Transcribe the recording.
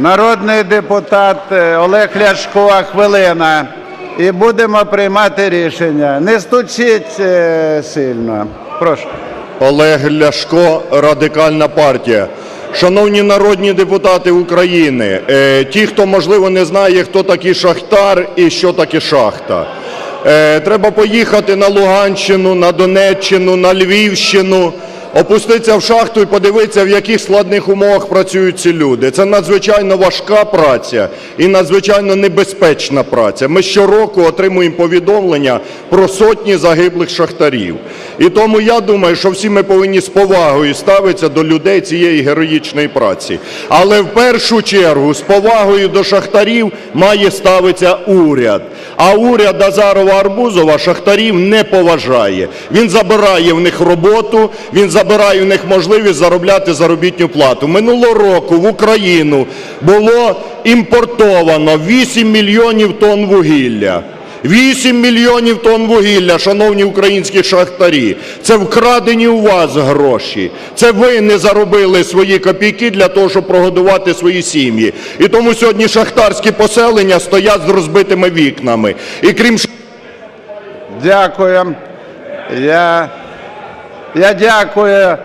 Народний депутат е, Олег Ляшко, хвилина. І будемо приймати рішення. Не стучіть е, сильно. Прошу. Олег Ляшко, Радикальна партія. Шановні народні депутати України, е, ті, хто, можливо, не знає, хто такий шахтар і що таке шахта. Треба поїхати на Луганщину, на Донеччину, на Львівщину, опуститися в шахту і подивитися, в яких складних умовах працюють ці люди. Це надзвичайно важка праця і надзвичайно небезпечна праця. Ми щороку отримуємо повідомлення про сотні загиблих шахтарів. І тому я думаю, що всі ми повинні з повагою ставитися до людей цієї героїчної праці. Але в першу чергу з повагою до шахтарів має ставитися уряд. А уряд Азарова Арбузова шахтарів не поважає. Він забирає в них роботу, він забирає в них можливість заробляти заробітну плату. Минулого року в Україну було імпортовано 8 мільйонів тонн вугілля. 8 мільйонів тонн вугілля, шановні українські шахтарі. Це вкрадені у вас гроші. Це ви не заробили свої копійки для того, щоб прогодувати свої сім'ї. І тому сьогодні шахтарські поселення стоять з розбитими вікнами. І крім Дякую. Я, я дякую